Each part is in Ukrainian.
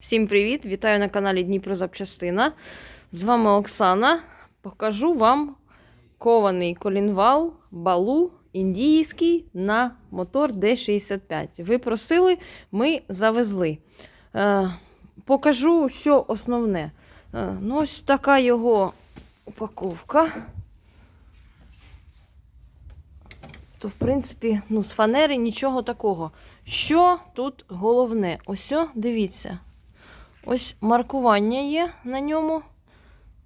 Всім привіт! Вітаю на каналі Дніпро Запчастина. З вами Оксана. Покажу вам кований колінвал балу індійський на мотор D65. Ви просили, ми завезли. Е, покажу, що основне. Е, ну, ось така його упаковка. То, в принципі, ну, з фанери нічого такого. Що тут головне? Ось, дивіться. Ось маркування є на ньому.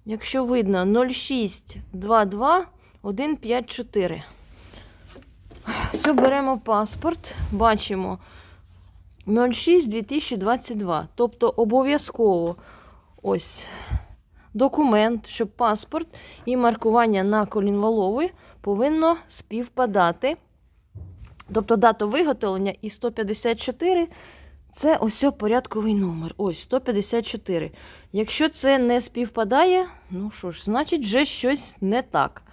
Якщо видно, 0622 154. Все, беремо паспорт, бачимо 06 2022. Тобто обов'язково ось документ, щоб паспорт і маркування на колінвалови повинно співпадати. Тобто дату виготовлення і 154 це ось порядковий номер. Ось 154. Якщо це не співпадає, ну що ж, значить, вже щось не так.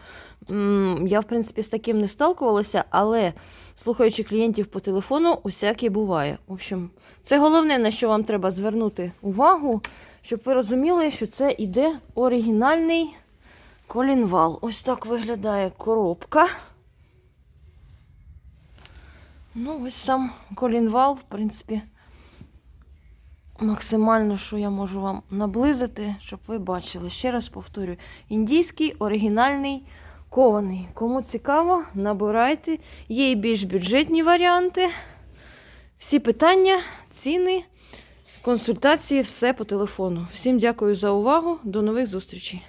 Я, в принципі, з таким не сталкувалася, але слухаючи клієнтів по телефону, усяке буває. В общем, це головне, на що вам треба звернути увагу, щоб ви розуміли, що це іде оригінальний колінвал. Ось так виглядає коробка. Ну, ось сам колінвал, в принципі, максимально, що я можу вам наблизити, щоб ви бачили. Ще раз повторюю: індійський оригінальний кований. Кому цікаво, набирайте. Є і більш бюджетні варіанти. Всі питання, ціни, консультації, все по телефону. Всім дякую за увагу. До нових зустрічей.